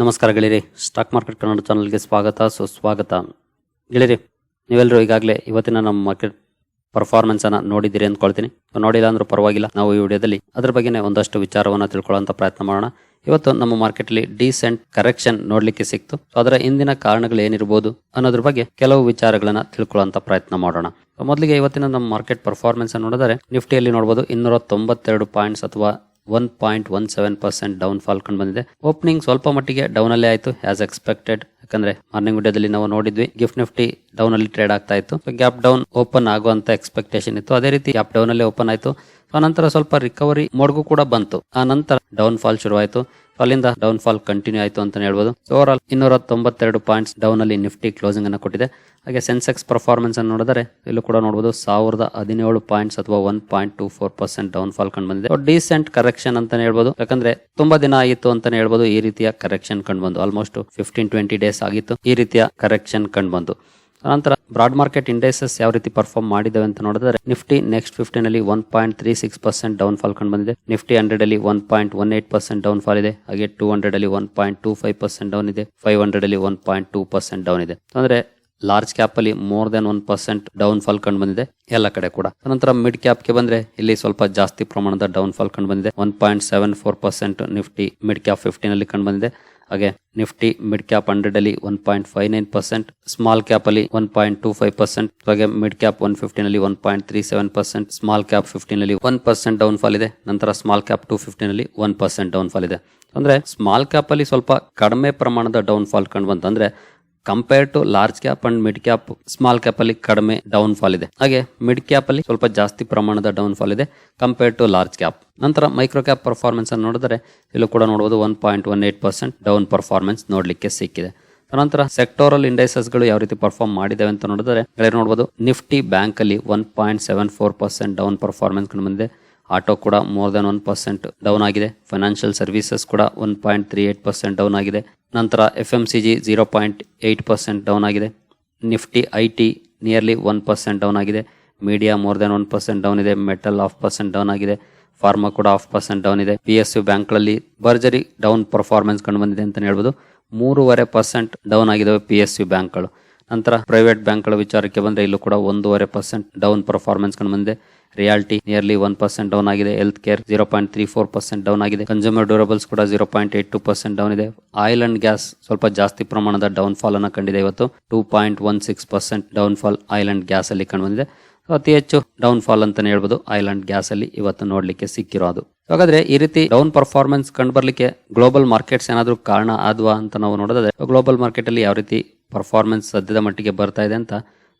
ನಮಸ್ಕಾರ ಗೆಳೆಯರಿ. Stock market Kannada ಚಾನಲ್ಗೆ ಸ್ವಾಗತ. ಸುಸ್ವಾಗತ. ಗೆಳೆಯರಿ, ನೀವೆಲ್ಲರೂ ಈಗಾಗಲೇ ಇವತ್ತಿನ ನಮ್ಮ ಮಾರ್ಕೆಟ್ ಪರ್ಫಾರ್ಮೆನ್ಸ್ ಅನ್ನ ನೋಡಿದ್ದೀರಿ ಅಂದ್ಕೊಳ್ತೀನಿ. ನೋಡಿಲ್ಲ ಅಂದ್ರೂ ಪರವಾಗಿಲ್ಲ. ನಾವು ಈ ವಿಡಿಯೋದಲ್ಲಿ ಅದ್ರ ಬಗ್ಗೆನೇ ಒಂದಷ್ಟು ವಿಚಾರವನ್ನು ತಿಳ್ಕೊಳ್ಳೋಂಥ ಪ್ರಯತ್ನ ಮಾಡೋಣ. ಇವತ್ತು ನಮ್ಮ ಮಾರ್ಕೆಟ್ ಅಲ್ಲಿ ಡೀಸೆಂಟ್ ಕರೆಕ್ಷನ್ ನೋಡಲಿಕ್ಕೆ ಸಿಕ್ತು. ಅದರ ಹಿಂದಿನ ಕಾರಣಗಳು ಏನಿರಬಹುದು ಅನ್ನೋದ್ರ ಬಗ್ಗೆ ಕೆಲವು ವಿಚಾರಗಳನ್ನ ತಿಳ್ಕೊಳ್ಳುವಂತ ಪ್ರಯತ್ನ ಮಾಡೋಣ. ಮೊದಲಿಗೆ ಇವತ್ತಿನ ನಮ್ಮ ಮಾರ್ಕೆಟ್ ಪರ್ಫಾರ್ಮೆನ್ಸ್ ನೋಡಿದರೆ ನಿಫ್ಟಿಯಲ್ಲಿ ನೋಡಬಹುದು ಇನ್ನೂರ ತೊಂಬತ್ತೆರಡು ಪಾಯಿಂಟ್ಸ್ ಅಥವಾ one point one seven percent down fall ಕಂಡು ಬಂದಿದೆ. ಓಪನಿಂಗ್ ಸ್ವಲ್ಪ ಮಟ್ಟಿಗೆ ಡೌನ್ ಅಲ್ಲೇ ಆಯ್ತು ಆಸ್ ಎಕ್ಸ್ಪೆಕ್ಟೆಡ್ ಯಾಕಂದ್ರೆ ಮಾರ್ನಿಂಗ್ ವಿಡಿಯೋದಲ್ಲಿ ನಾವು ನೋಡಿದ್ವಿ ಗಿಫ್ಟ್ ನಿಫ್ಟಿ ಡೌನ್ ಅಲ್ಲಿ ಟ್ರೇಡ್ ಆಗ್ತಾ ಇತ್ತು. ಗ್ಯಾಪ್ ಡೌನ್ ಓಪನ್ ಆಗುವಂತ ಎಕ್ಸ್ಪೆಕ್ಟೇಷನ್ ಇತ್ತು. ಅದೇ ರೀತಿ ಗ್ಯಾಪ್ ಡೌನ್ ಅಲ್ಲಿ ಓಪನ್ ಆಯ್ತು. ಆ ನಂತರ ಸ್ವಲ್ಪ ರಿಕವರಿ ಮೋಡ್ಗೂ ಕೂಡ ಬಂತು. ಆ ನಂತರ ಡೌನ್ ಫಾಲ್ ಶುರುವಾಯಿತು. ಅಲ್ಲಿಂದ ಡೌನ್ ಫಾಲ್ ಕಂಟಿನ್ಯೂ ಆಯಿತು ಅಂತ ಹೇಳ್ಬೋದು. ಓವರ್ ಆಲ್ ಇನ್ನೂರ ತೊಂಬತ್ತೆರಡು ಪಾಯಿಂಟ್ಸ್ ಡೌನ್ ಅಲ್ಲಿ ನಿಫ್ಟಿ ಕ್ಲೋಸಿಂಗ್ ಅನ್ನು ಕೊಟ್ಟಿದೆ. ಹಾಗೆ ಸೆನ್ಸೆಕ್ಸ್ ಪರ್ಫಾರ್ಮೆನ್ಸ್ ಅನ್ನು ನೋಡಿದರೆ ಇಲ್ಲೂ ಕೂಡ ನೋಡಬಹುದು ಸಾವಿರದ ಹದಿನೇಳು ಪಾಯಿಂಟ್ಸ್ ಅಥವಾ one point two four percent down fall ಕಂಡು ಬಂದಿದೆ. ಡೀಸೆಂಟ್ ಕರೆಕ್ಷನ್ ಅಂತಾನೆ ಹೇಳ್ಬೋದು. ಯಾಕಂದ್ರೆ ತುಂಬಾ ದಿನ ಆಯಿತು ಅಂತಾನೆ ಹೇಳ್ಬೋದು ಈ ರೀತಿಯ ಕರೆಕ್ಷನ್ ಕಂಡು ಬಂದು. ಆಲ್ಮೋಸ್ಟ್ ಫಿಫ್ಟೀನ್ ಟ್ವೆಂಟಿ ಡೇಸ್ ಆಗಿತ್ತು ಈ ರೀತಿಯ ಕರೆಕ್ಷನ್ ಕಂಡು ಬಂತು ನಂತರ ಬ್ರಾಡ್ ಮಾರ್ಕೆಟ್ ಇಂಡೆಕ್ಸಸ್ ಯಾವ ರೀತಿ ಪರ್ಫಾರ್ಮ್ ಮಾಡಿದವೆ ಅಂತ ನೋಡಿದ್ರೆ ನಿಫ್ಟಿ ನೆಕ್ಸ್ಟ್ ಫಿಫ್ಟೀನ್ ಅಲ್ಲಿ one point three six percent down fall ಕಂಡು ಬಂದಿದೆ. ನಿಫ್ಟಿ ಹಂಡ್ರೆಡ್ ಅಲ್ಲಿ one point one eight percent down fall ಇದೆ. ಹಾಗೆ ಟೂ ಹಂಡ್ರೆಡ್ ಅಲ್ಲಿ one point two five percent down ಇದೆ. ಫೈವ್ ಹಂಡ್ರೆಡ್ ಅಲ್ಲಿ one point two percent down ಇದೆ. ಅಂದ್ರೆ ಲಾರ್ಜ್ ಕ್ಯಾಪ್ ಅಲ್ಲಿ more than one percent down fall ಕಂಡು ಬಂದಿದೆ ಎಲ್ಲ ಕಡೆ ಕೂಡ. ನಂತರ ಮಿಡ್ ಕ್ಯಾಪ್ಗೆ ಬಂದ್ರೆ ಇಲ್ಲಿ ಸ್ವಲ್ಪ ಜಾಸ್ತಿ ಪ್ರಮಾಣದ ಡೌನ್ ಫಾಲ್ ಕಂಡು ಬಂದಿದೆ. One point seven four percent Nifty mid cap ಫಿಫ್ಟಿನಲ್ಲಿ ಕಂಡು ಬಂದಿದೆ. ಹಾಗೆ ನಿಫ್ಟಿ ಮಿಡ್ ಕ್ಯಾಪ್ ಹಂಡ್ರೆಡ್ ಅಲ್ಲಿ one point five nine percent small cap ಅಲ್ಲಿ one point two five percent ಹಾಗೆ ಮಿಡ್ ಕ್ಯಾಪ್ ಒನ್ ಫಿಫ್ಟೀನ್ ಅಲ್ಲಿ one point three seven percent small cap fifteen ಅಲ್ಲಿ one percent down fall ಇದೆ, ನಂತರ small cap two fifteen ಅಲ್ಲಿ one percent down fall ಇದೆ. ಅಂದ್ರೆ small cap ಅಲ್ಲಿ ಸ್ವಲ್ಪ ಕಡಿಮೆ ಪ್ರಮಾಣದ ಡೌನ್ ಫಾಲ್ ಕಂಡು ಬಂತು ಅಂದ್ರೆ compare to large cap and mid cap small cap ಅಲ್ಲಿ ಕಡಿಮೆ ಡೌನ್ ಫಾಲ್ ಇದೆ. ಹಾಗೆ ಮಿಡ್ ಕ್ಯಾಪ್ ಅಲ್ಲಿ ಸ್ವಲ್ಪ ಜಾಸ್ತಿ ಪ್ರಮಾಣದ ಡೌನ್ ಫಾಲ್ ಇದೆ ಕಂಪೇರ್ ಟು ಲಾರ್ಜ್ ಕ್ಯಾಪ್ ನಂತರ ಮೈಕ್ರೋ ಕ್ಯಾಪ್ ಪರ್ಫಾರ್ಮೆನ್ಸ್ ಅನ್ನು ನೋಡಿದ್ರೆ ಇಲ್ಲೂ ಕೂಡ ನೋಡಬಹುದು one point one eight percent down performance ನೋಡಲಿಕ್ಕೆ ಸಿಕ್ಕಿದೆ. ನಂತರ ಸೆಕ್ಟೋರಲ್ ಇಂಡೈಸಸ್ಗಳು ಯಾವ ರೀತಿ ಪರ್ಫಾರ್ಮ್ ಮಾಡಿದಾವೆ ಅಂತ ನೋಡಿದ್ರೆ ನೋಡಬಹುದು ನಿಫ್ಟಿ ಬ್ಯಾಂಕ್ ಅಲ್ಲಿ one point seven four percent down performance ಕಂಡು ಬಂದಿದೆ. ಆಟೋ ಕೂಡ more than one percent down ಆಗಿದೆ. ಫೈನಾನ್ಷಿಯಲ್ ಸರ್ವಿಸಸ್ ಕೂಡ one point three eight percent down ಆಗಿದೆ. ನಂತರ F M C G zero point eight percent down ಆಗಿದೆ. Nifty I T nearly one percent down ಆಗಿದೆ. Media more than one percent down ಇದೆ. Metal half percent down ಆಗಿದೆ. Pharma ಕೂಡ half percent down ಇದೆ. P S U ಬ್ಯಾಂಕ್ಗಳಲ್ಲಿ ಭರ್ಜರಿ down performance ಕಂಡು ಬಂದಿದೆ ಅಂತ ಹೇಳ್ಬೋದು. ಮೂರುವರೆ ಪರ್ಸೆಂಟ್ ಡೌನ್ ಆಗಿದೆ ಪಿ ಎಸ್ ಯು ಬ್ಯಾಂಕ್ಗಳು ನಂತರ ಪ್ರೈವೇಟ್ ಬ್ಯಾಂಕ್ಗಳ ವಿಚಾರಕ್ಕೆ ಬಂದರೆ ಇಲ್ಲೂ ಕೂಡ ಒಂದೂವರೆ ಪರ್ಸೆಂಟ್ ಡೌನ್ ಪರ್ಫಾರ್ಮೆನ್ಸ್ ಕಂಡು ಬಂದಿದೆ. Realty nearly one percent down ಆಗಿದೆ. Health care zero point three four percent down ಆಗಿದೆ. ಕನ್ಸ್ಯೂಮರ್ ಡ್ಯೂರಬಲ್ಸ್ ಕೂಡ zero point eight two percent down ಇದೆ. ಆಯಿಲ್ ಅಂಡ್ ಗ್ಯಾಸ್ ಸ್ವಲ್ಪ ಜಾಸ್ತಿ ಪ್ರಮಾಣದ ಡೌನ್ ಫಾಲ್ ಅನ್ನು ಕಂಡಿದೆ ಇವತ್ತು. Two point one six percent down fall oil and gas ಅಲ್ಲಿ ಕಂಡು ಬಂದಿದೆ. So, ಅತಿ ಹೆಚ್ಚು ಡೌನ್ ಫಾಲ್ ಅಂತಾನೆ ಹೇಳ್ಬೋದು ಆಯಿಲ್ ಅಂಡ್ ಗ್ಯಾಸ್ ಅಲ್ಲಿ ಇವತ್ತು ನೋಡ್ಲಿಕ್ಕೆ ಸಿಕ್ಕಿರೋದು ಹಾಗಾದ್ರೆ ಈ ರೀತಿ ಡೌನ್ ಪರ್ಫಾರ್ಮೆನ್ಸ್ ಕಂಡು ಬರ್ಲಿಕ್ಕೆ ಗ್ಲೋಬಲ್ ಮಾರ್ಕೆಟ್ಸ್ ಏನಾದ್ರೂ ಕಾರಣ ಆದ್ವಾ ಅಂತ ನಾವು ನೋಡೋದಾದ್ರೆ ಗ್ಲೋಬಲ್ ಮಾರ್ಕೆಟ್ ಅಲ್ಲಿ ಯಾವ ರೀತಿ ಪರ್ಫಾರ್ಮೆನ್ಸ್ ಸದ್ಯದ ಮಟ್ಟಿಗೆ ಬರ್ತಾ ಇದೆ ಅಂತ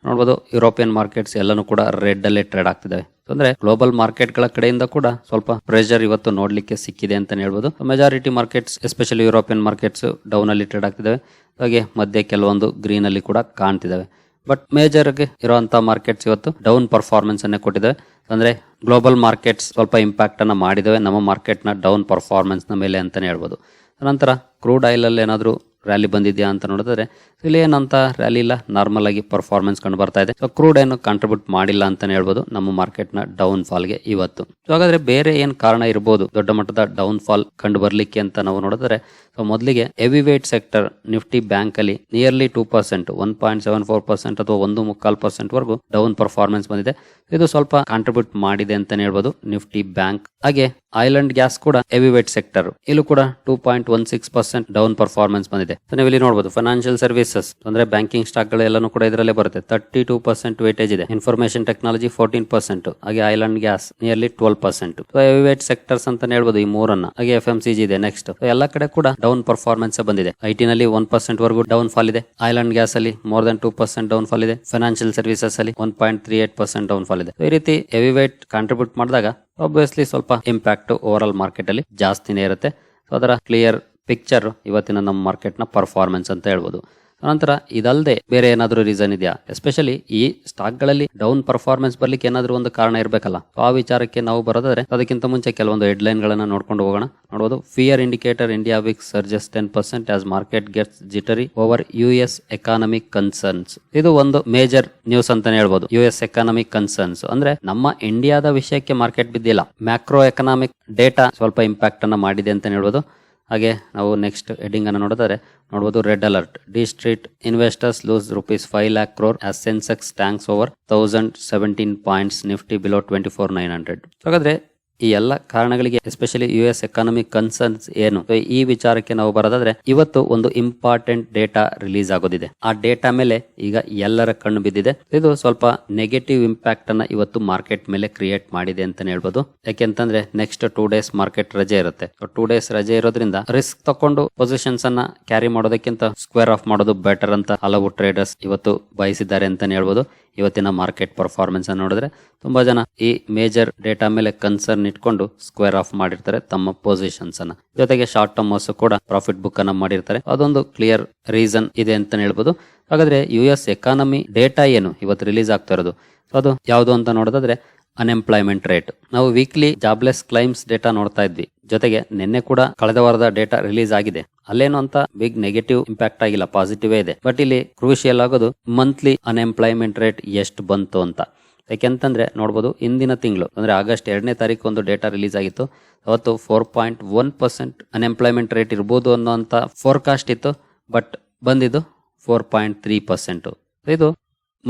ನೋಡ್ಬೋದು. ಯುರೋಪಿಯನ್ ಮಾರ್ಕೆಟ್ಸ್ ಎಲ್ಲನೂ ಕೂಡ ರೆಡ್ ಅಲ್ಲೇ ಟ್ರೇಡ್ ಆಗ್ತಿದಾವೆ. ಅಂದ್ರೆ ಗ್ಲೋಬಲ್ ಮಾರ್ಕೆಟ್ಗಳ ಕಡೆಯಿಂದ ಕೂಡ ಸ್ವಲ್ಪ ಪ್ರೆಷರ್ ಇವತ್ತು ನೋಡ್ಲಿಕ್ಕೆ ಸಿಕ್ಕಿದೆ ಅಂತ ಹೇಳ್ಬೋದು. Majority markets especially European markets down ಅಲ್ಲಿ ಟ್ರೇಡ್ ಆಗ್ತಿದ್ದಾವೆ. ಹಾಗೆ ಮಧ್ಯೆ ಕೆಲವೊಂದು ಗ್ರೀನ್ ಅಲ್ಲಿ ಕೂಡ ಕಾಣ್ತಿದ್ದಾವೆ. ಬಟ್ ಮೇಜರ್ಗೆ ಇರುವಂತ ಮಾರ್ಕೆಟ್ಸ್ ಇವತ್ತು ಡೌನ್ ಪರ್ಫಾರ್ಮೆನ್ಸ್ ಅನ್ನೇ ಕೊಟ್ಟಿದ್ದಾವೆ. ಅಂದ್ರೆ ಗ್ಲೋಬಲ್ ಮಾರ್ಕೆಟ್ಸ್ ಸ್ವಲ್ಪ ಇಂಪ್ಯಾಕ್ಟ್ ಅನ್ನ ಮಾಡಿದಾವೆ ನಮ್ಮ ಮಾರ್ಕೆಟ್ನ ಡೌನ್ ಪರ್ಫಾರ್ಮೆನ್ಸ್ನ ಮೇಲೆ ಅಂತಾನೆ ಹೇಳ್ಬೋದು. ನಂತರ ಕ್ರೂಡ್ ಆಯಿಲ್ ಅಲ್ಲಿ ಏನಾದ್ರು ರ್ಯಾಲಿ ಬಂದಿದೆಯಾ ಅಂತ ನೋಡಿದ್ರೆ ಇಲ್ಲಿ ಏನಂತ ರ್ಯಾಲಿ ಇಲ್ಲ. ನಾರ್ಮಲ್ ಆಗಿ ಪರ್ಫಾರ್ಮೆನ್ಸ್ ಕಂಡು ಬರ್ತಾ ಇದೆ. ಸೊ ಕ್ರೂಡ್ ಏನು ಕಾಂಟ್ರಿಬ್ಯೂಟ್ ಮಾಡಿಲ್ಲ ಅಂತಾನೆ ಹೇಳ್ಬೋದು ನಮ್ಮ ಮಾರ್ಕೆಟ್ನ ಡೌನ್ ಫಾಲ್ಗೆ ಇವತ್ತು. ಸೊ ಹಾಗಾದ್ರೆ ಬೇರೆ ಏನ್ ಕಾರಣ ಇರಬಹುದು ದೊಡ್ಡ ಮಟ್ಟದ ಡೌನ್ ಫಾಲ್ ಕಂಡು ಬರ್ಲಿಕ್ಕೆ ಅಂತ ನಾವು ನೋಡಿದ್ರೆ ಸೊ ಮೊದಲಿಗೆ heavy weight sector Nifty bank ಅಲ್ಲಿ nearly two percent one point seven four percent ಅಥವಾ ಒಂದು ಮುಕ್ಕಾಲ್ ಪರ್ಸೆಂಟ್ ವರೆಗೂ ಡೌನ್ ಪರ್ಫಾರ್ಮೆನ್ಸ್ ಬಂದಿದೆ. ಇದು ಸ್ವಲ್ಪ ಕಾಂಟ್ರಿಬ್ಯೂಟ್ ಮಾಡಿದೆ ಅಂತಾನೆ ಹೇಳ್ಬೋದು ನಿಫ್ಟಿ ಬ್ಯಾಂಕ್ ಹಾಗೆ ಅಂಡ್ ಗ್ಯಾಸ್ ಕೂಡ ಹೆವಿ ವೇಟ್ ಸೆಕ್ಟರ್ ಇಲ್ಲೂ ಕೂಡ two point one six percent down performance ಬಂದಿದೆ. ನೀವು ಇಲ್ಲಿ ನೋಡಬಹುದು ಫೈನಾನ್ಷಿಯಲ್ ಸರ್ವಿಸಸ್ ಅಂದ್ರೆ ಬ್ಯಾಂಕಿಂಗ್ ಸ್ಟಾಕ್ ಎಲ್ಲಾನು ಕೂಡ ಇದರಲ್ಲೇ ಬರುತ್ತೆ. ತರ್ಟಿ ಟೂ ಪರ್ಸೆಂಟ್ ವೇಟೇಜ್ ಇದೆ. ಇನ್ಫಾರ್ಮೇಶನ್ ಟೆಕ್ನಾಲಜಿ ಫೋರ್ಟೀನ್ ಪರ್ಸೆಂಟ್ ಹಾಗೆ oil and gas nearly twelve percent heavy weight sectors ಅಂತ ಹೇಳ್ಬೋದು ಈ ಮೂರನ್ನ. ಹಾಗೆ ಎಫ್ ಎಂ ಸಿ ಜಿ ಇದೆ ನೆಕ್ಸ್ಟ್ ಎಲ್ಲ ಕಡೆ ಕೂಡ ಡೌನ್ ಪರ್ಫಾರ್ಮೆನ್ಸ್ ಬಂದಿದೆ. ಐಟಿ ನಲ್ಲಿ ಒನ್ ಪರ್ಸೆಂಟ್ ವರೆಗೂ ಡೌನ್ ಫಾಲ್ ಇದೆ. ಐಲ್ಯಾಂಡ್ ಗ್ಯಾಸ್ ಅಲ್ಲಿ more than two percent down fall ಇದೆ. ಫೈನಾನ್ಷಿಯಲ್ ಸರ್ವಿಸಸ್ ಅಲ್ಲಿ one point three eight percent down fall ಇದೆ. ಈ ರೀತಿ ಹೆವಿ ವೇಟ್ ಕಾಂಟ್ರಿಬ್ಯೂಟ್ ಮಾಡಿದಾಗ ಆಬ್ವಿಯಸ್ಲಿ ಸ್ವಲ್ಪ ಇಂಪ್ಯಾಕ್ಟ್ ಓವರ್ ಆಲ್ ಮಾರ್ಕೆಟ್ ಅಲ್ಲಿ ಜಾಸ್ತಿನೇ ಇರುತ್ತೆ. ಸೊ ಅದರ ಕ್ಲಿಯರ್ ಪಿಕ್ಚರ್ ಇವತ್ತಿನ ನಮ್ಮ ಮಾರ್ಕೆಟ್ನ ಪರ್ಫಾರ್ಮೆನ್ಸ್ ಅಂತ ಹೇಳ್ಬೋದು. ನಂತರ ಇದಲ್ಲದೆ ಬೇರೆ ಏನಾದರೂ ರೀಸನ್ ಇದೆಯಾ? ಎಸ್ಪೆಷಲಿ ಈ ಸ್ಟಾಕ್ಗಳಲ್ಲಿ ಡೌನ್ ಪರ್ಫಾರ್ಮೆನ್ಸ್ ಬರ್ಲಿಕ್ಕೆ ಏನಾದರೂ ಒಂದು ಕಾರಣ ಇರಬೇಕಲ್ಲ. ಆ ವಿಚಾರಕ್ಕೆ ನಾವು ಬರೋದಾದ್ರೆ, ಅದಕ್ಕಿಂತ ಮುಂಚೆ ಕೆಲವೊಂದು ಹೆಡ್ ಲೈನ್ ಗಳನ್ನ ನೋಡ್ಕೊಂಡು ಹೋಗೋಣ. ನೋಡಬಹುದು fear indicator India VIX surges ten percent as market gets jittery over U S economic concerns ಇದು ಒಂದು ಮೇಜರ್ ನ್ಯೂಸ್ ಅಂತಾನೆ ಹೇಳ್ಬೋದು. ಯು ಎಸ್ ಎಕಾನಮಿಕ್ ಕನ್ಸರ್ನ್ಸ್ ಅಂದ್ರೆ ನಮ್ಮ ಇಂಡಿಯಾದ ವಿಷಯಕ್ಕೆ ಮಾರ್ಕೆಟ್ ಬಿದ್ದಿಲ್ಲ. ಮ್ಯಾಕ್ರೋ ಎಕನಾಮಿಕ್ ಡೇಟಾ ಸ್ವಲ್ಪ ಇಂಪ್ಯಾಕ್ಟ್ ಅನ್ನ ಮಾಡಿದೆ ಅಂತ ಹೇಳ್ಬೋದು. ಹಾಗೆ ನಾವು ನೆಕ್ಸ್ಟ್ ಹೆಡಿಂಗ್ ಅನ್ನು ನೋಡಿದರೆ ನೋಡಬಹುದು red alert. D street investors lose rupees five lakh crore as Sensex tanks over thousand seventeen points Nifty below twenty four nine hundred ಹಾಗಾದ್ರೆ ಈ ಎಲ್ಲ ಕಾರಣಗಳಿಗೆ especially U S economic concerns ಏನು? ಈ ವಿಚಾರಕ್ಕೆ ನಾವು ಬರೋದಾದ್ರೆ, ಇವತ್ತು ಒಂದು ಇಂಪಾರ್ಟೆಂಟ್ ಡೇಟಾ ರಿಲೀಸ್ ಆಗೋದಿದೆ. ಆ ಡೇಟಾ ಮೇಲೆ ಈಗ ಎಲ್ಲರ ಕಣ್ಣು ಬಿದ್ದಿದೆ. ಇದು ಸ್ವಲ್ಪ ನೆಗೆಟಿವ್ ಇಂಪ್ಯಾಕ್ಟ್ ಅನ್ನ ಇವತ್ತು ಮಾರ್ಕೆಟ್ ಮೇಲೆ ಕ್ರಿಯೇಟ್ ಮಾಡಿದೆ ಅಂತಾನೆ ಹೇಳ್ಬೋದು. ಯಾಕೆಂತಂದ್ರೆ ನೆಕ್ಸ್ಟ್ ಟೂ ಡೇಸ್ ಮಾರ್ಕೆಟ್ ರಜೆ ಇರುತ್ತೆ. ಟೂ ಡೇಸ್ ರಜೆ ಇರೋದ್ರಿಂದ ರಿಸ್ಕ್ ತಕೊಂಡು ಪೊಸಿಷನ್ಸ್ ಅನ್ನ ಕ್ಯಾರಿ ಮಾಡೋದಕ್ಕಿಂತ ಸ್ಕ್ವೇರ್ ಆಫ್ ಮಾಡೋದು ಬೆಟರ್ ಅಂತ ಹಲವು ಟ್ರೇಡರ್ಸ್ ಇವತ್ತು ಬಯಸಿದ್ದಾರೆ ಅಂತಾನೆ ಹೇಳ್ಬೋದು. ಇವತ್ತಿನ ಮಾರ್ಕೆಟ್ ಪರ್ಫಾರ್ಮೆನ್ಸ್ ನೋಡಿದ್ರೆ, ತುಂಬಾ ಜನ ಈ ಮೇಜರ್ ಡೇಟಾ ಮೇಲೆ ಕನ್ಸರ್ನ್ ಇಟ್ಕೊಂಡು ಸ್ಕ್ವೇರ್ ಆಫ್ ಮಾಡಿರ್ತಾರೆ ತಮ್ಮ ಪೊಸಿಷನ್ಸ್ ಅನ್ನ. ಜೊತೆಗೆ ಶಾರ್ಟ್ ಟರ್ಮ್ ಕೂಡ ಪ್ರಾಫಿಟ್ ಬುಕ್ ಅನ್ನ ಮಾಡಿರ್ತಾರೆ. ಅದೊಂದು ಕ್ಲಿಯರ್ ರೀಸನ್ ಇದೆ ಅಂತ ಹೇಳ್ಬೋದು. ಹಾಗಾದ್ರೆ ಯು ಎಸ್ ಎಕಾನಮಿ ಡೇಟಾ ಏನು? ಇವತ್ತು ರಿಲೀಸ್ ಆಗ್ತಾ ಇರೋದು. ಅದು ಯಾವುದು ಅಂತ ನೋಡೋದಾದ್ರೆ ಅನ್ಎಂಪ್ಲಾಯ್ಮೆಂಟ್ ರೇಟ್ ನಾವು ವೀಕ್ಲಿ ಜಾಬ್ಲೆಸ್ ಕ್ಲೈಮ್ಸ್ ಡೇಟಾ ನೋಡ್ತಾ ಇದ್ವಿ. ಜೊತೆಗೆ ನಿನ್ನೆ ಕೂಡ ಕಳೆದ ವಾರದ ಡೇಟಾ ರಿಲೀಸ್ ಆಗಿದೆ. ಅಲ್ಲೇನು ಅಂತ ಬಿಗ್ ನೆಗೆಟಿವ್ ಇಂಪ್ಯಾಕ್ಟ್ ಆಗಿಲ್ಲ ಪಾಸಿಟಿವ್ ಇದೆ. ಬಟ್ ಇಲ್ಲಿ ಕ್ರೂಷಿಯಲ್ ಆಗೋದು ಮಂತ್ಲಿ ಅನ್ಎಂಪ್ಲಾಯ್ಮೆಂಟ್ ರೇಟ್ ಎಷ್ಟು ಬಂತು ಅಂತ. ಯಾಕೆಂತಂದ್ರೆ ನೋಡ್ಬೋದು ಇಂದಿನ ತಿಂಗಳು, ಅಂದ್ರೆ ಆಗಸ್ಟ್ ಎರಡನೇ ತಾರೀಕು ಒಂದು ಡೇಟಾ ರಿಲೀಸ್ ಆಗಿತ್ತು. ಅವತ್ತು four point one percent unemployment rate ಇರ್ಬೋದು ಅನ್ನೋಂಥ ಫೋರ್ಕಾಸ್ಟ್ ಇತ್ತು ಬಟ್ ಬಂದಿದ್ದು ಫೋರ್ ಪಾಯಿಂಟ್ ತ್ರೀ ಪರ್ಸೆಂಟು ಇದು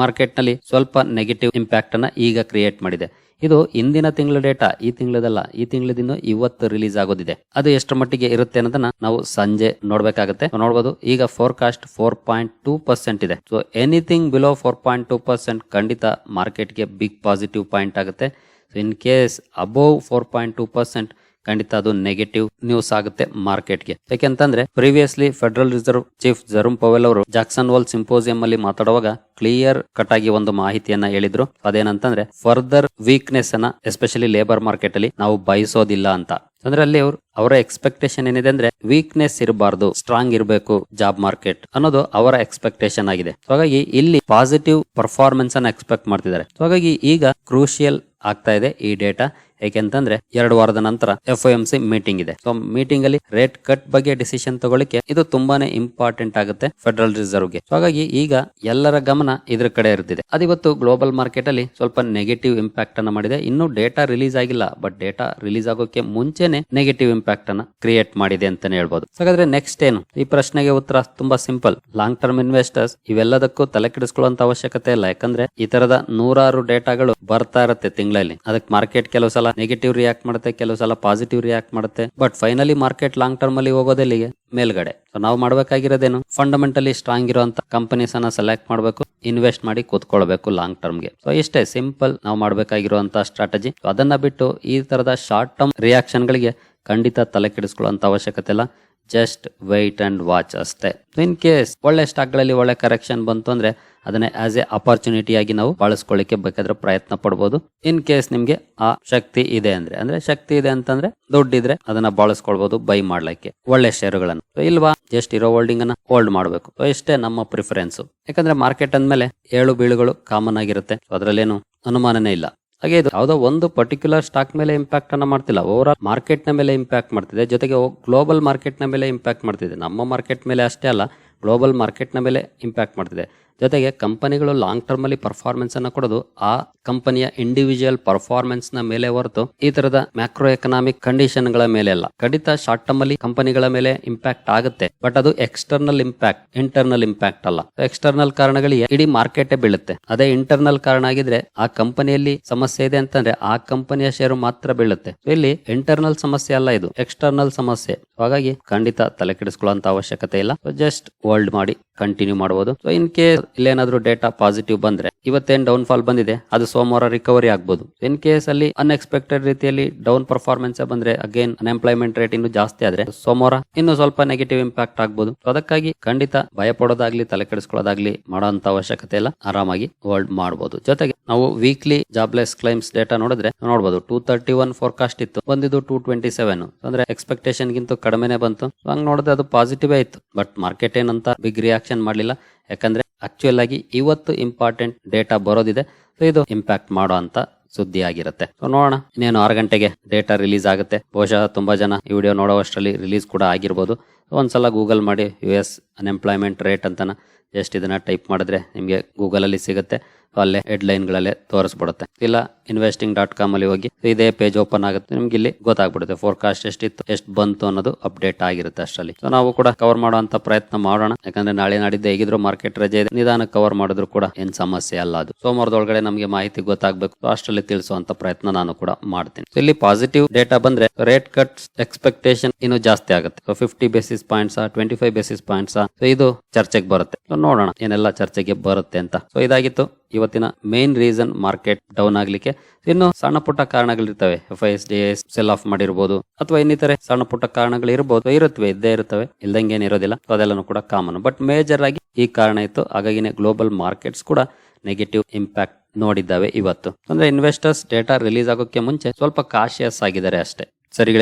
ಮಾರ್ಕೆಟ್ನಲ್ಲಿ ಸ್ವಲ್ಪ ನೆಗೆಟಿವ್ ಇಂಪ್ಯಾಕ್ಟ್ ಅನ್ನ ಈಗ ಕ್ರಿಯೇಟ್ ಮಾಡಿದೆ. ಇದು ಇಂದಿನ ತಿಂಗಳ ಡೇಟಾ ಈ ತಿಂಗಳದಲ್ಲ, ಈ ತಿಂಗಳದಿಂದ ಇವತ್ತು ರಿಲೀಸ್ ಆಗೋದಿದೆ. ಅದು ಎಷ್ಟರ ಮಟ್ಟಿಗೆ ಇರುತ್ತೆ ಅನ್ನೋದನ್ನ ನಾವು ಸಂಜೆ ನೋಡ್ಬೇಕಾಗುತ್ತೆ. ನೋಡಬಹುದು ಈಗ forecast four point two percent ಇದೆ. So anything below four point two percent ಖಂಡಿತ ಮಾರ್ಕೆಟ್ಗೆ ಬಿಗ್ ಪಾಸಿಟಿವ್ ಪಾಯಿಂಟ್ ಆಗುತ್ತೆ. So in case above four point two percent ಖಂಡಿತ ಅದು ನೆಗೆಟಿವ್ ನ್ಯೂಸ್ ಆಗುತ್ತೆ ಮಾರ್ಕೆಟ್ಗೆ. ಯಾಕೆಂತಂದ್ರೆ previously Federal Reserve chief Jerome Powell ಅವರು ಜಾಕ್ಸನ್ ವಾಲ್ ಸಿಂಪೋಸಿಯಂ ಅಲ್ಲಿ ಮಾತಾಡುವಾಗ ಕ್ಲಿಯರ್ ಕಟ್ ಆಗಿ ಒಂದು ಮಾಹಿತಿಯನ್ನ ಹೇಳಿದ್ರು. ಅದೇನಂತಂದ್ರೆ ಫರ್ದರ್ ವೀಕ್ನೆಸ್ ಅನ್ನ ಎಸ್ಪೆಷಲಿ ಲೇಬರ್ ಮಾರ್ಕೆಟ್ ಅಲ್ಲಿ ನಾವು ಬಯಸೋದಿಲ್ಲ ಅಂತ. ಅಂದ್ರೆ ಅಲ್ಲಿ ಅವ್ರು, ಅವರ ಎಕ್ಸ್ಪೆಕ್ಟೇಷನ್ ಏನಿದೆ ಅಂದ್ರೆ ವೀಕ್ನೆಸ್ ಇರಬಾರ್ದು ಸ್ಟ್ರಾಂಗ್ ಇರಬೇಕು ಜಾಬ್ ಮಾರ್ಕೆಟ್ ಅನ್ನೋದು ಅವರ ಎಕ್ಸ್ಪೆಕ್ಟೇಷನ್ ಆಗಿದೆ. ಹಾಗಾಗಿ ಇಲ್ಲಿ ಪಾಸಿಟಿವ್ ಪರ್ಫಾರ್ಮೆನ್ಸ್ ಅನ್ನ ಎಕ್ಸ್ಪೆಕ್ಟ್ ಮಾಡ್ತಿದ್ದಾರೆ. ಹಾಗಾಗಿ ಈಗ ಕ್ರೂಷಿಯಲ್ ಆಗ್ತಾ ಇದೆ ಈ ಡೇಟಾ ಯಾಕೆಂತಂದ್ರೆ ಎರಡು ವಾರದ ನಂತರ ಎಫ್ ಎಂ ಸಿ ಮೀಟಿಂಗ್ ಇದೆ. ಸೊ ಮೀಟಿಂಗ್ ಅಲ್ಲಿ ರೇಟ್ ಕಟ್ ಬಗ್ಗೆ ಡಿಸಿಷನ್ ತಗೊಳ್ಳಿಕ್ಕೆ ಇದು ತುಂಬಾನೇ ಇಂಪಾರ್ಟೆಂಟ್ ಆಗುತ್ತೆ ಫೆಡರಲ್ ರಿಸರ್ವ್ಗೆ. ಹಾಗಾಗಿ ಈಗ ಎಲ್ಲರ ಗಮನ ಇದ್ರ ಕಡೆ ಇರುತ್ತಿದೆ ಅದಿವತ್ತು ಗ್ಲೋಬಲ್ ಮಾರ್ಕೆಟ್ ಅಲ್ಲಿ ಸ್ವಲ್ಪ ನೆಗೆಟಿವ್ ಇಂಪ್ಯಾಕ್ಟ್ ಅನ್ನ ಮಾಡಿದೆ. ಇನ್ನು ಡೇಟಾ ರಿಲೀಸ್ ಆಗಿಲ್ಲ ಬಟ್ ಡೇಟಾ ರಿಲೀಸ್ ಆಗೋಕೆ ಮುಂಚೆನೆ ನೆಗೆಟಿವ್ ಇಂಪ್ಯಾಕ್ಟ್ ಅನ್ನ ಕ್ರಿಯೇಟ್ ಮಾಡಿದೆ ಅಂತಾನೆ ಹೇಳ್ಬಹುದು ಹಾಗಾದ್ರೆ ನೆಕ್ಸ್ಟ್ ಏನು? ಈ ಪ್ರಶ್ನೆಗೆ ಉತ್ತರ ತುಂಬಾ ಸಿಂಪಲ್ ಲಾಂಗ್ ಟರ್ಮ್ ಇನ್ವೆಸ್ಟರ್ಸ್ ಇವೆಲ್ಲದಕ್ಕೂ ತಲೆ ಕೆಡಿಸ್ಕೊಳ್ಳುವಂತ ಅವಶ್ಯಕತೆ ಇಲ್ಲ. ಯಾಕಂದ್ರೆ ಈ ತರದ ನೂರಾರು ಡೇಟಾಗಳು ಬರ್ತಾ ಇರುತ್ತೆ ತಿಂಗಳಲ್ಲಿ. ಅದಕ್ಕೆ ಮಾರ್ಕೆಟ್ ಕೆಲವು ಸಲ ನೆಗೆಟಿವ್ ರಿಯಾಕ್ಟ್ ಮಾಡುತ್ತೆ, ಕೆಲವು ಸಲ ಪಾಸಿಟಿವ್ ರಿಯಾಕ್ಟ್ ಮಾಡುತ್ತೆ. But finally market long term ಅಲ್ಲಿ ಹೋಗೋದೆಲ್ಲಿಗೆ ಮೇಲ್ಗಡೆ. ಸೊ ನಾವು ಮಾಡಬೇಕಾಗಿರೋದೇನು? ಫಂಡಮೆಂಟಲಿ ಸ್ಟ್ರಾಂಗ್ ಇರುವಂತ ಕಂಪನೀಸ್ ಅನ್ನ ಸೆಲೆಕ್ಟ್ ಮಾಡಬೇಕು ಇನ್ವೆಸ್ಟ್ ಮಾಡಿ ಕೂತ್ಕೊಳ್ಬೇಕು ಲಾಂಗ್ ಟರ್ಮ್ಗೆ. ಸೊ ಇಷ್ಟೇ ಸಿಂಪಲ್ ನಾವು ಮಾಡಬೇಕಾಗಿರುವಂತ ಸ್ಟ್ರಾಟಜಿ ಅದನ್ನ ಬಿಟ್ಟು ಈ ತರದ ಶಾರ್ಟ್ ಟರ್ಮ್ ರಿಯಾಕ್ಷನ್ ಗಳಿಗೆ ಖಂಡಿತ ತಲೆ ಕೆಡಿಸ್ಕೊಳ್ಳುವಂತ ಅವಶ್ಯಕತೆ ಇಲ್ಲ. ಜಸ್ಟ್ ವೈಟ್ ಅಂಡ್ ವಾಚ್ ಅಷ್ಟೇ. ಇನ್ ಕೇಸ್ ಒಳ್ಳೆ ಸ್ಟಾಕ್ಗಳಲ್ಲಿ ಒಳ್ಳೆ ಕರೆಕ್ಷನ್ ಬಂತು ಅಂದ್ರೆ ಅದನ್ನ ಆಸ್ ಎ ಅಪರ್ಚುನಿಟಿ ಆಗಿ ನಾವು ಬಳಸ್ಕೊಳ್ಳಿಕ್ಕೆ ಬೇಕಾದ್ರೆ ಪ್ರಯತ್ನ ಪಡ್ಬೋದು. ಇನ್ ಕೇಸ್ ನಿಮ್ಗೆ ಆ ಶಕ್ತಿ ಇದೆ ಅಂದ್ರೆ ಅಂದ್ರೆ ಶಕ್ತಿ ಇದೆ ಅಂತಂದ್ರೆ ದುಡ್ಡಿದ್ರೆ ಅದನ್ನ ಬಳಸ್ಕೊಳ್ಬಹುದು ಬೈ ಮಾಡ್ಲಿಕ್ಕೆ. ಒಳ್ಳೆ ಶೇರುಗಳನ್ನು ಇಲ್ವಾ? ಜಸ್ಟ್ ಇರೋ ಹೋಲ್ಡಿಂಗ್ ಅನ್ನ ಹೋಲ್ಡ್ ಮಾಡಬೇಕು. ಇಷ್ಟೇ ನಮ್ಮ ಪ್ರಿಫರೆನ್ಸ್ ಯಾಕಂದ್ರೆ ಮಾರ್ಕೆಟ್ ಅಂದ್ಮೇಲೆ ಏಳು ಬೀಳುಗಳು ಕಾಮನ್ ಆಗಿರುತ್ತೆ. ಅದ್ರಲ್ಲಿ ಏನು ಅನುಮಾನನೇ ಇಲ್ಲ. ಹಾಗೆ ಇದು ಯಾವುದೋ ಒಂದು ಪರ್ಟಿಕ್ಯುಲರ್ ಸ್ಟಾಕ್ ಮೇಲೆ ಇಂಪ್ಯಾಕ್ಟ್ ಅನ್ನ ಮಾಡ್ತಿಲ್ಲ. ಓವರ್ ಆಲ್ ಮಾರ್ಕೆಟ್ನ ಮೇಲೆ ಇಂಪ್ಯಾಕ್ಟ್ ಮಾಡ್ತಿದೆ. ಜೊತೆಗೆ ಗ್ಲೋಬಲ್ ಮಾರ್ಕೆಟ್ನ ಮೇಲೆ ಇಂಪ್ಯಾಕ್ಟ್ ಮಾಡ್ತಿದೆ. ನಮ್ಮ ಮಾರ್ಕೆಟ್ ಮೇಲೆ ಅಷ್ಟೇ ಅಲ್ಲ ಗ್ಲೋಬಲ್ ಮಾರ್ಕೆಟ್ನ ಮೇಲೆ ಇಂಪ್ಯಾಕ್ಟ್ ಮಾಡ್ತಿದೆ. ಜೊತೆಗೆ ಕಂಪನಿಗಳು ಲಾಂಗ್ ಟರ್ಮ್ ಅಲ್ಲಿ ಪರ್ಫಾರ್ಮೆನ್ಸ್ ಅನ್ನ ಕೊಡೋದು, ಆ ಕಂಪನಿಯ ಇಂಡಿವಿಜುವಲ್ ಪರ್ಫಾರ್ಮೆನ್ಸ್ನ ಮೇಲೆ ಹೊರತು ಈ ತರದ ಮ್ಯಾಕ್ರೋ ಎಕನಾಮಿಕ್ ಕಂಡೀಷನ್ಗಳ ಮೇಲೆ ಅಲ್ಲ. ಖಂಡಿತ ಶಾರ್ಟ್ ಟರ್ಮ್ ಅಲ್ಲಿ ಕಂಪನಿಗಳ ಮೇಲೆ ಇಂಪ್ಯಾಕ್ಟ್ ಆಗುತ್ತೆ. ಬಟ್ ಅದು ಎಕ್ಸ್ಟರ್ನಲ್ ಇಂಪ್ಯಾಕ್ಟ್ ಇಂಟರ್ನಲ್ ಇಂಪ್ಯಾಕ್ಟ್ ಅಲ್ಲ. ಎಕ್ಸ್ಟರ್ನಲ್ ಕಾರಣಗಳಿಗೆ ಇಡೀ ಮಾರ್ಕೆಟ್ ಬೀಳುತ್ತೆ. ಅದೇ ಇಂಟರ್ನಲ್ ಕಾರಣ ಆಗಿದ್ರೆ ಆ ಕಂಪನಿಯಲ್ಲಿ ಸಮಸ್ಯೆ ಇದೆ ಅಂತಂದ್ರೆ ಆ ಕಂಪನಿಯ ಷೇರು ಮಾತ್ರ ಬೀಳುತ್ತೆ. ಇಲ್ಲಿ ಇಂಟರ್ನಲ್ ಸಮಸ್ಯೆ ಅಲ್ಲ ಇದು. ಎಕ್ಸ್ಟರ್ನಲ್ ಸಮಸ್ಯೆ. ಹಾಗಾಗಿ ಖಂಡಿತ ತಲೆ ಕೆಡಿಸ್ಕೊಳ್ಳುವಂತ ಅವಶ್ಯಕತೆ ಇಲ್ಲ. ಜಸ್ಟ್ ಹೋಲ್ಡ್ ಮಾಡಿ ಕಂಟಿನ್ಯೂ ಮಾಡಬಹುದು ಸೊ ಇನ್ ಕೇಸ್ ಇಲ್ಲೇನಾದ್ರೂ ಡೇಟಾ ಪಾಸಿಟಿವ್ ಬಂದ್ರೆ ಇವತ್ತೇನ್ ಡೌನ್ ಫಾಲ್ ಬಂದಿದೆ? ಅದು ಸೋಮವಾರ ರಿಕವರಿ ಆಗ್ಬಹುದು ಇನ್ ಕೇಸ್ ಅಲ್ಲಿ ಅನ್ಎಕ್ಸ್ಪೆಕ್ಟೆಡ್ ರೀತಿಯಲ್ಲಿ ಡೌನ್ ಪರ್ಫಾರ್ಮೆನ್ಸ್ ಬಂದ್ರೆ ಅಗೇನ್ ಅನ್ಎಂಪ್ಲಾಯ್ಮೆಂಟ್ ರೇಟ್ ಇನ್ನು ಜಾಸ್ತಿ ಆದ್ರೆ ಸೋಮವಾರ ಇನ್ನು ಸ್ವಲ್ಪ ನೆಗೆಟಿವ್ ಇಂಪ್ಯಾಕ್ಟ್ ಆಗ್ಬೋದು. ಅದಕ್ಕಾಗಿ ಖಂಡಿತ ಭಯ ಪಡೋದಾಗ್ಲಿ, ತಲೆ ಕೆಡಿಸ್ಕೊಳ್ಳೋದಾಗ್ಲಿ ಮಾಡೋಂತ ಅವಶ್ಯಕತೆ ಇಲ್ಲ. ಆರಾಮಾಗಿ ಹೋಲ್ಡ್ ಮಾಡಬಹುದು ಜೊತೆಗೆ ನಾವು ವೀಕ್ಲಿ ಜಾಬ್ಲೆಸ್ ಕ್ಲೈಮ್ಸ್ ಡೇಟಾ ನೋಡಿದ್ರೆ ನೋಡಬಹುದು ಟೂ ತರ್ಟಿ ಒನ್ ಫೋರ್ಕಾಸ್ಟ್ ಇತ್ತು. ಬಂದಿದ್ದು ಟೂ ಟ್ವೆಂಟಿ ಸೆವೆನ್ ಅಂದ್ರೆ ಎಕ್ಸ್ಪೆಕ್ಟೇಷನ್ ಗಿಂತ ಕಡಿಮೆನೆ ಬಂತು. ಹಂಗ್ ನೋಡಿದ್ರೆ ಅದು ಪಾಸಿಟಿವ್ ಇತ್ತು. ಬಟ್ ಮಾರ್ಕೆಟ್ ಏನಂತ ಬಿಗ್ ರಿಯಾಕ್ಷನ್ ಮಾಡಲಿಲ್ಲ. ಯಾಕಂದ್ರೆ ಆಕ್ಚುಯಲ್ ಆಗಿ ಇವತ್ತು ಇಂಪಾರ್ಟೆಂಟ್ ಡೇಟಾ ಬರೋದಿದೆ. ಸೊ ಇದು ಇಂಪ್ಯಾಕ್ಟ್ ಮಾಡೋ ಅಂತ ಸುದ್ದಿ ಆಗಿರುತ್ತೆ. ಸೊ ನೋಡೋಣ. ಇನ್ನೇನು ಆರು ಗಂಟೆಗೆ ಡೇಟಾ ರಿಲೀಸ್ ಆಗುತ್ತೆ. ಬಹುಶಃ ತುಂಬಾ ಜನ ಈ ವಿಡಿಯೋ ನೋಡೋವಷ್ಟರಲ್ಲಿ ರಿಲೀಸ್ ಕೂಡ ಆಗಿರ್ಬೋದು. ಒಂದ್ಸಲ ಗೂಗಲ್ ಮಾಡಿ ಯು ಎಸ್ ಅನ್ಎಂಪ್ಲಾಯ್ಮೆಂಟ್ ರೇಟ್ ಅಂತನ ಜಸ್ಟ್ ಇದನ್ನ ಟೈಪ್ ಮಾಡಿದ್ರೆ ನಿಮಗೆ ಗೂಗಲ್ ಅಲ್ಲಿ ಸಿಗುತ್ತೆ. ಅಲ್ಲೇ ಹೆಡ್ಲೈನ್ ಗಳಲ್ಲೇ ತೋರಿಸ್ಬಿಡುತ್ತೆ. ಇಲ್ಲ ಇನ್ವೆಸ್ಟಿಂಗ್ ಡಾಟ್ ಕಾಮ್ ಅಲ್ಲಿ ಹೋಗಿ ಇದೇ ಪೇಜ್ ಓಪನ್ ಆಗುತ್ತೆ ನಿಮ್ಗೆ ಇಲ್ಲಿ ಗೊತ್ತಾಗ್ಬಿಡುತ್ತೆ ಫೋರ್ಕಾಸ್ಟ್ ಎಷ್ಟಿತ್ತು ಎಷ್ಟು ಬಂತು ಅನ್ನೋದು ಅಪ್ಡೇಟ್ ಆಗಿರುತ್ತೆ ಅಷ್ಟರಲ್ಲಿ. ಸೊ ನಾವು ಕೂಡ ಕವರ್ ಮಾಡುವಂತ ಪ್ರಯತ್ನ ಮಾಡೋಣ. ಯಾಕಂದ್ರೆ ನಾಳೆ ನಾಡಿದ್ದು ಹೇಗಿದ್ರು ಮಾರ್ಕೆಟ್ ರಜೆ ಇದೆ. ನಿಧಾನ ಕವರ್ ಮಾಡಿದ್ರು ಕೂಡ ಏನ್ ಸಮಸ್ಯೆ ಅಲ್ಲ ಅದು. ಸೋಮವಾರದೊಳಗಡೆ ನಮಗೆ ಮಾಹಿತಿ ಗೊತ್ತಾಗಬೇಕು. ಅಷ್ಟರಲ್ಲಿ ತಿಳಿಸುವಂತ ಪ್ರಯತ್ನ ನಾನು ಕೂಡ ಮಾಡ್ತೀನಿ. ಇಲ್ಲಿ ಪಾಸಿಟಿವ್ ಡೇಟಾ ಬಂದ್ರೆ ರೇಟ್ ಕಟ್ ಎಕ್ಸ್ಪೆಕ್ಟೇಷನ್ ಇನ್ನು ಜಾಸ್ತಿ ಆಗುತ್ತೆ. Fifty basis points twenty five basis points so ಇದು ಚರ್ಚೆಗೆ ಬರುತ್ತೆ. ನೋಡೋಣ ಏನೆಲ್ಲ ಚರ್ಚೆಗೆ ಬರುತ್ತೆ ಅಂತ. ಸೊ ಇದಾಗಿತ್ತು. ಇವತ್ತಿನ ಮೇನ್ ರೀಸನ್ ಮಾರ್ಕೆಟ್ ಡೌನ್ ಆಗ್ಲಿಕ್ಕೆ. ಇನ್ನು ಸಣ್ಣ ಪುಟ್ಟ ಕಾರಣಗಳಿರ್ತವೆ. F I S D S sell off ಮಾಡಿರ್ಬೋದು. ಅಥವಾ ಇನ್ನಿತರ ಸಣ್ಣ ಪುಟ್ಟ ಕಾರಣಗಳು ಇರ್ಬೋದು ಇರುತ್ತವೆ, ಇದ್ದೇ ಇರುತ್ತವೆ. ಇಲ್ದಂಗೆ ಏನಿರೋದಿಲ್ಲ So, ಅದೆಲ್ಲನೂ ಕೂಡ ಕಾಮನ್ ಬಟ್ ಮೇಜರ್ ಆಗಿ ಈ ಕಾರಣ ಇತ್ತು. ಹಾಗಾಗಿನೇ ಗ್ಲೋಬಲ್ ಮಾರ್ಕೆಟ್ಸ್ ಕೂಡ ನೆಗೆಟಿವ್ ಇಂಪ್ಯಾಕ್ಟ್ ನೋಡಿದ್ದಾವೆ ಇವತ್ತು. ಅಂದ್ರೆ ಇನ್ವೆಸ್ಟರ್ಸ್ ಡೇಟಾ ರಿಲೀಸ್ ಆಗೋಕ್ಕೆ ಮುಂಚೆ ಸ್ವಲ್ಪ ಕಾಶಿಯಸ್ ಆಗಿದ್ದಾರೆ ಅಷ್ಟೇ. ಸರಿ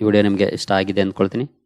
ಈ ವಿಡಿಯೋ ನಿಮಗೆ ಇಷ್ಟ ಆಗಿದೆ ಅಂದ್ಕೊಳ್ತೀನಿ.